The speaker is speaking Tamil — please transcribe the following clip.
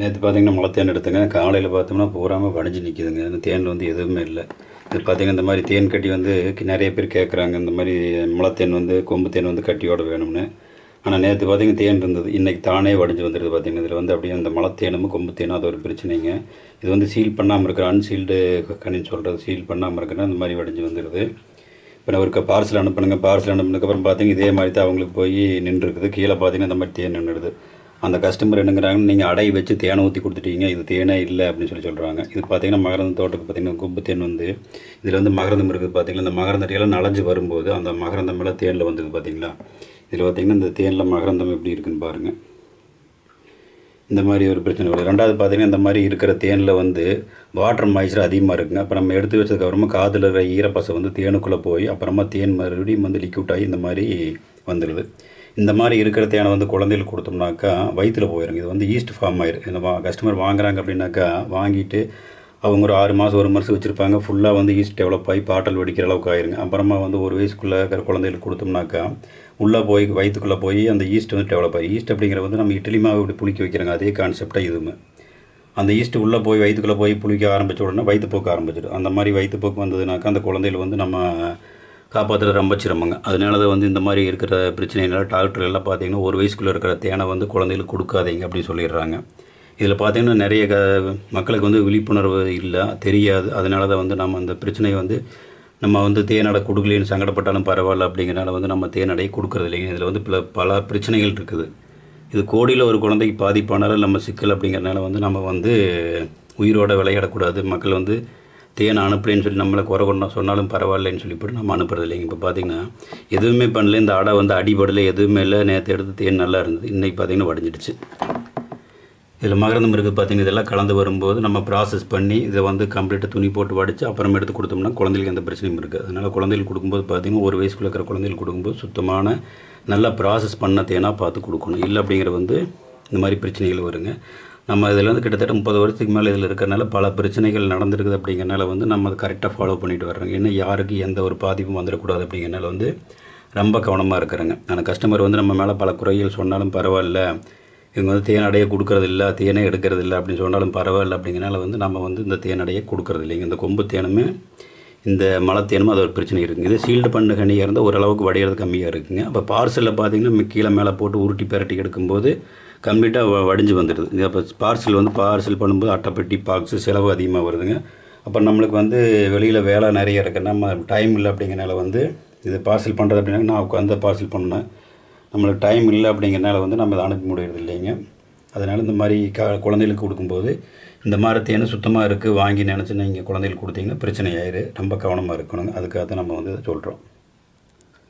நேற்று பார்த்தீங்கன்னா முளை தேன் எடுத்துங்க. காலையில் பார்த்தோம்னா பூராமல் வடைஞ்சு நிற்கிதுங்க இந்த தேன் வந்து எதுவுமே இல்லை. இது பார்த்தீங்கன்னா இந்த மாதிரி தேன் கட்டி வந்து நிறைய பேர் கேட்குறாங்க இந்த மாதிரி முளை தேன் வந்து கொம்பு தேன் வந்து கட்டியோட வேணும்னு. ஆனால் நேற்று பார்த்தீங்கன்னா தேன் இருந்தது. இன்றைக்கி தானே வடிஞ்சு வந்துடுது பார்த்தீங்கன்னா இதில் வந்து அப்படியே அந்த முளை தேனும் கொம்பு தேனும் அது ஒரு பிரச்சனைங்க. இது வந்து சீல் பண்ணாமல் இருக்கிற அன்சீல்டு கனின்னு சொல்கிறது சீல் பண்ணாமல் இருக்கிறனா இந்த மாதிரி வடிஞ்சு வந்துடுது இப்போ நான் ஒரு பார்சல் அனுப்பினுங்க. பார்சல் அனுப்பினதுக்கப்புறம் பார்த்தீங்கன்னா இதே மாதிரி தான் அவங்களுக்கு போய் நின்றுருக்குது. கீழே பார்த்தீங்கன்னா இந்த மாதிரி தேன் நின்றுடுது. அந்த கஸ்டமர் என்னங்கிறாங்கன்னு நீங்கள் அடை வச்சு தேனை ஊற்றி கொடுத்துட்டீங்க இது தேனே இல்லை அப்படின்னு சொல்லி சொல்கிறாங்க இது பார்த்தீங்கன்னா மகரந்த தோட்டத்துக்கு பார்த்தீங்கன்னா கொம்பு தேன் வந்து இதில் வந்து மகரந்தம் இருக்குது பார்த்தீங்களா? இந்த மகரந்தடியெல்லாம் நலஞ்சு வரும்போது அந்த மகரந்தம் எல்லாம் தேனில் வந்தது பார்த்தீங்களா? இதில் பார்த்திங்கன்னா இந்த தேனில் மகரந்தம் எப்படி இருக்குன்னு பாருங்கள் இந்த மாதிரி ஒரு பிரச்சனை வருது. ரெண்டாவது பார்த்தீங்கன்னா இந்த மாதிரி இருக்கிற தேனில் வந்து வாட்டர் மாய்ச்சர் அதிகமாக இருக்குங்க. அப்போ நம்ம எடுத்து வச்சதுக்கப்புறமா காதில் இருக்கிற ஈரப்பசை வந்து தேனுக்குள்ளே போய் அப்புறமா தேன் மறுபடியும் வந்து லிக்யூட் ஆகி இந்த மாதிரி வந்துடுது இந்த மாதிரி இருக்கிற தேனை வந்து குழந்தைகளுக்கு கொடுத்தோம்னாக்கா வயிற்றில் போயிருங்க. இது வந்து ஈஸ்ட் ஃபார்ம் ஆயிரும் இந்த வா கஸ்டமர் வாங்குறாங்க அப்படின்னாக்கா வாங்கிட்டு அவங்க ஒரு ஆறு மாதம் ஒரு மாதம் வச்சுருப்பாங்க. ஃபுல்லாக வந்து ஈஸ்ட் டெவலப் ஆகி பாட்டல் வெடிக்கிற அளவுக்கு ஆயிருங்க. அப்புறமா வந்து ஒரு வயசுக்குள்ளே இருக்கிற குழந்தைகளுக்கு கொடுத்தோம்னாக்கா உள்ளே போய் வயிற்றுக்குள்ளே போய் அந்த ஈஸ்ட் வந்து டெவலப் ஆகி ஈஸ்ட் அப்படிங்கிறது வந்து நம்ம இட்லி மாவு இப்படி புளிக்க வைக்கிறாங்க. அதே கான்செப்டாக இதுவுமே. அந்த ஈஸ்ட் உள்ளே போய் வயிற்றுக்குள்ளே போய் புளிக்க ஆரம்பித்த உடனே வயிற்றுப்போக்கு ஆரம்பிச்சிடும். அந்த மாதிரி வயிற்றுப்போக்கு வந்ததுனாக்கா அந்த குழந்தைகள் வந்து நம்ம காப்பாற்றுறது ரொம்ப சிரமங்க. அதனால தான் வந்து இந்த மாதிரி இருக்கிற பிரச்சனைனால டாக்டர் எல்லாம் பார்த்தீங்கன்னா ஒரு வயசுக்குள்ளே இருக்கிற தேனை வந்து குழந்தைகளுக்கு கொடுக்காதீங்க அப்படின்னு சொல்லிடுறாங்க. இதில் பார்த்தீங்கன்னா நிறைய க மக்களுக்கு வந்து விழிப்புணர்வு இல்லை தெரியாது. அதனால தான் வந்து நம்ம அந்த பிரச்சனையை வந்து நம்ம வந்து தேனடை கொடுக்கலன்னு சங்கடப்பட்டாலும் பரவாயில்ல அப்படிங்கிறனால வந்து நம்ம தேனடையை கொடுக்கறது இல்லைங்க. இதில் வந்து பல பல பிரச்சனைகள் இருக்குது. இது கோடியில் ஒரு குழந்தைக்கு பாதிப்பானாலும் நம்ம சிக்கல் அப்படிங்கிறனால வந்து நம்ம வந்து உயிரோட விளையாடக்கூடாது. மக்கள் வந்து தேன் அனுப்பலைன்னு சொல்லி நம்மளை குறை கொண்டா சொன்னாலும் பரவாயில்லைன்னு சொல்லி போட்டு நம்ம அனுப்புறது இல்லைங்க இப்போ பார்த்தீங்கன்னா எதுவுமே பண்ணல. இந்த அடை வந்து அடிபடலை எதுவுமே இல்லை. நேற்று எடுத்து தேன் நல்லா இருந்தது. இன்றைக்கி பார்த்திங்கன்னா வடிஞ்சிடுச்சு. இதில் மகரந்தம் இருக்குது பார்த்தீங்கன்னா இதெல்லாம் கலந்து வரும்போது நம்ம ப்ராசஸ் பண்ணி இதை வந்து கம்ப்ளீட்டாக துணி போட்டு வடித்து அப்புறம் எடுத்து கொடுத்தோம்னா குழந்தைகளுக்கு எந்த பிரச்சனையும் இருக்குது. அதனால் குழந்தைகளுக்கு கொடுக்கும்போது பார்த்திங்கன்னா ஒரு வயசுக்குள்ள இருக்கிற குழந்தைகளுக்கு கொடுக்கும்போது சுத்தமான நல்லா ப்ராசஸ் பண்ண தேனாக பார்த்து கொடுக்கணும். இல்லை அப்படிங்கிற வந்து இந்த மாதிரி பிரச்சனைகள் வருங்க. நம்ம இதில் வந்து கிட்டத்தட்ட முப்பது வருஷத்துக்கு மேலே இதில் இருக்கிறனால பல பிரச்சனைகள் நடந்திருக்குது அப்படிங்கிறனால வந்து நம்ம அதை கரெக்டாக ஃபாலோ பண்ணிட்டு வர்றோங்க. இன்னும் யாருக்கு எந்த ஒரு பாதிப்பும் வந்துடக்கூடாது அப்படிங்கிறனால வந்து ரொம்ப கவனமாக இருக்கிறேங்க. ஆனால் கஸ்டமர் வந்து நம்ம மேலே பல குறைகள் சொன்னாலும் பரவாயில்ல. இவங்க வந்து தேனடையை கொடுக்கறது இல்லை தேனே எடுக்கிறது இல்லை அப்படின்னு சொன்னாலும் பரவாயில்ல அப்படிங்கிறனால வந்து நம்ம வந்து இந்த தேனடையை கொடுக்கறது இல்லைங்க இந்த கொம்பு தேனுமே இந்த மலை தேனும் அது ஒரு பிரச்சனை இருக்குங்க. இது சீல்டு பண்ண கனியாக இருந்தால் ஓரளவுக்கு வடையிறது கம்மியாக இருக்குங்க. அப்போ பார்சலில் பார்த்தீங்கன்னா கீழே மேலே போட்டு உருட்டி பெரட்டி எடுக்கும்போது கம்ப்ளீட்டாக வடிஞ்சு வந்துடுது இது அப்போ பார்சல் வந்து பார்சல் பண்ணும்போது அட்டைப்பெட்டி பாக்ஸு செலவு அதிகமாக வருதுங்க. அப்போ நம்மளுக்கு வந்து வெளியில் வேலை நிறைய இருக்குது நம்ம டைம் இல்லை அப்படிங்கிறனால வந்து இது பார்சல் பண்ணுறது அப்படின்னா நான் உட்காந்து பார்சல் பண்ணேன் நம்மளுக்கு டைம் இல்லை அப்படிங்கிறனால வந்து நம்ம இதை அனுப்பி முடியறது இல்லைங்க. அதனால் இந்த மாதிரி க குழந்தைகளுக்கு கொடுக்கும்போது இந்த மாதிரி தேனை சுத்தமாக இருக்குது வாங்கி நினச்சி நீங்கள் குழந்தைகளுக்கு கொடுத்தீங்கன்னா பிரச்சனை ஆயிடு ரொம்ப கவனமாக இருக்கணுங்க. அதுக்காக தான் நம்ம வந்து இதை சொல்கிறோம்